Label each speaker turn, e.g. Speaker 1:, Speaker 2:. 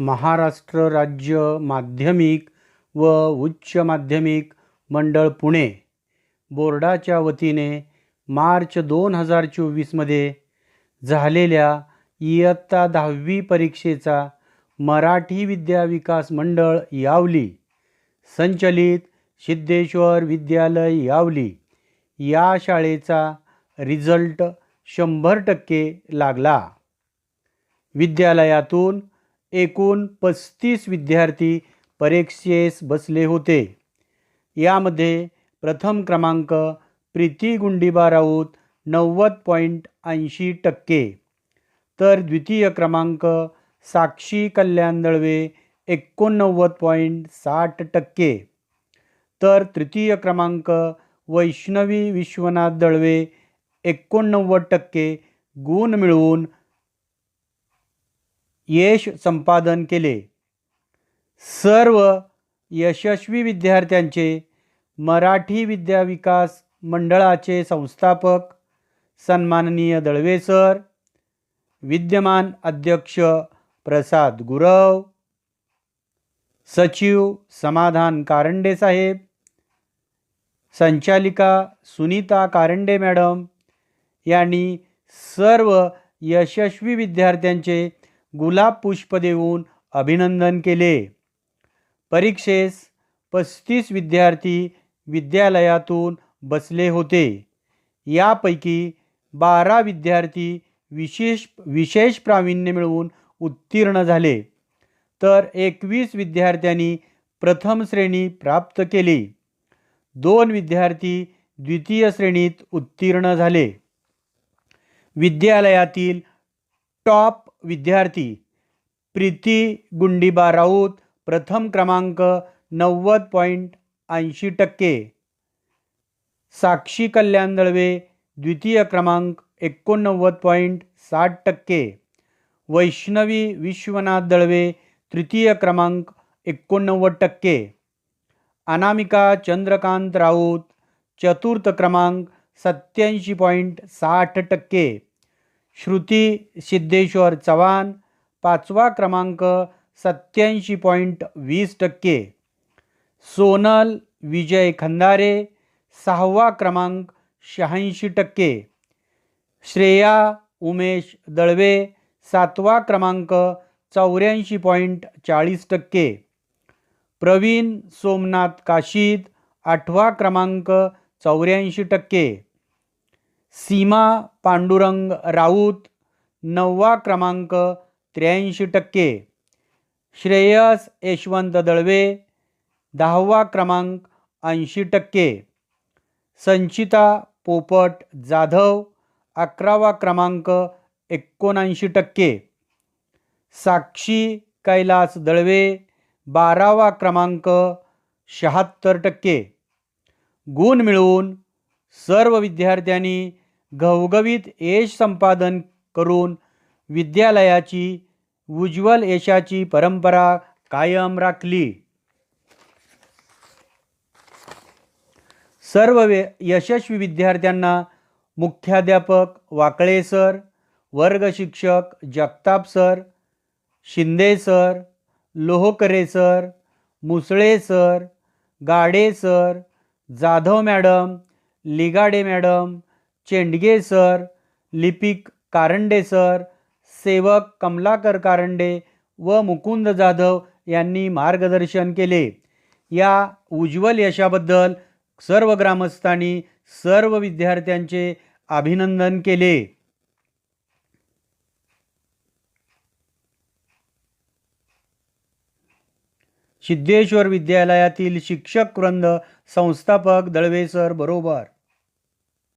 Speaker 1: महाराष्ट्र राज्य माध्यमिक व उच्च माध्यमिक मंडळ पुणे. बोर्डाच्या वतीने मार्च दोन हजार चोवीसमध्ये झालेल्या इयत्ता दहावी परीक्षेचा मराठी विद्या विकास मंडळ यावली. संचलित सिद्धेश्वर विद्यालय यावली. या शाळेचा रिझल्ट शंभर टक्के लागला. विद्यालयातून एकूण पस्तीस विद्यार्थी परीक्षेस बसले होते. यामध्ये प्रथम क्रमांक प्रीती गुंडीबा राऊत नव्वद पॉईंट ऐंशी टक्के तर द्वितीय क्रमांक साक्षी कल्याण दळवे एकोणनव्वद पॉईंट साठ टक्के तर तृतीय क्रमांक वैष्णवी विश्वनाथ दळवे एकोणनव्वद टक्के गुण मिळवून यश संपादन केले. सर्व यशस्वी विद्यार्थ्यांचे मराठी विद्या विकास मंडळाचे संस्थापक सन्माननीय दळवे सर विद्यमान अध्यक्ष प्रसाद गुरव सचिव समाधान कारंडे साहेब संचालिका सुनीता कारंडे मॅडम यांनी सर्व यशस्वी विद्यार्थ्यांचे गुलाब पुष्प देऊन अभिनंदन केले. परीक्षेस पस्तीस विद्यार्थी विद्यालयातून बसले होते. यापैकी बारा विद्यार्थी विशेष विशेष प्रावीण्य मिळवून उत्तीर्ण झाले. तर एकवीस विद्यार्थ्यांनी प्रथम श्रेणी प्राप्त केली. दोन विद्यार्थी द्वितीय श्रेणीत उत्तीर्ण झाले. विद्यालयातील टॉप विद्यार्थी प्रीती गुंडीबा राऊत प्रथम क्रमांक नव्वद पॉईंट ऐंशी टक्के. साक्षी कल्याण दळवे द्वितीय क्रमांक एकोणनव्वद पॉईंट साठ टक्के. वैष्णवी विश्वनाथ दळवे तृतीय क्रमांक एकोणनव्वद टक्के. अनामिका चंद्रकांत राऊत चतुर्थ क्रमांक सत्याऐंशी पॉईंट साठ टक्के. श्रुती सिद्धेश्वर चव्हाण पाचवा क्रमांक सत्याऐंशी पॉईंट वीस टक्के. सोनल विजय खंदारे सहावा क्रमांक शहाऐंशी टक्के. श्रेया उमेश दळवे सातवा क्रमांक चौऱ्याऐंशी पॉईंट चाळीस टक्के. प्रवीण सोमनाथ काशीद आठवा क्रमांक चौऱ्याऐंशी टक्के. सीमा पांडुरंग राऊत नववा क्रमांक त्र्याऐंशी टक्के. श्रेयस यशवंत दळवे दहावा क्रमांक ऐंशी टक्के. संचिता पोपट जाधव अकरावा क्रमांक एकोणऐंशी टक्के. साक्षी कैलास दळवे बारावा क्रमांक शहात्तर टक्के. गुण मिळवून सर्व विद्यार्थ्यांनी घवघवीत यश संपादन करून विद्यालयाची उज्ज्वल यशाची परंपरा कायम राखली. सर्व वे यशस्वी विद्यार्थ्यांना मुख्याध्यापक वाकळे सर वर्ग शिक्षक Jagtap sir Shinde sir Lohkare sir Musale sir Gade sir Jadhav madam Ligade madam Chendage sir लिपिक कारंडे सर सेवक कमलाकर कारंडे व मुकुंद जाधव यांनी मार्गदर्शन केले. या उज्ज्वल यशाबद्दल सर्व ग्रामस्थांनी सर्व विद्यार्थ्यांचे अभिनंदन केले. सिद्धेश्वर विद्यालयातील शिक्षक वृंद संस्थापक दळवे सर बरोबर.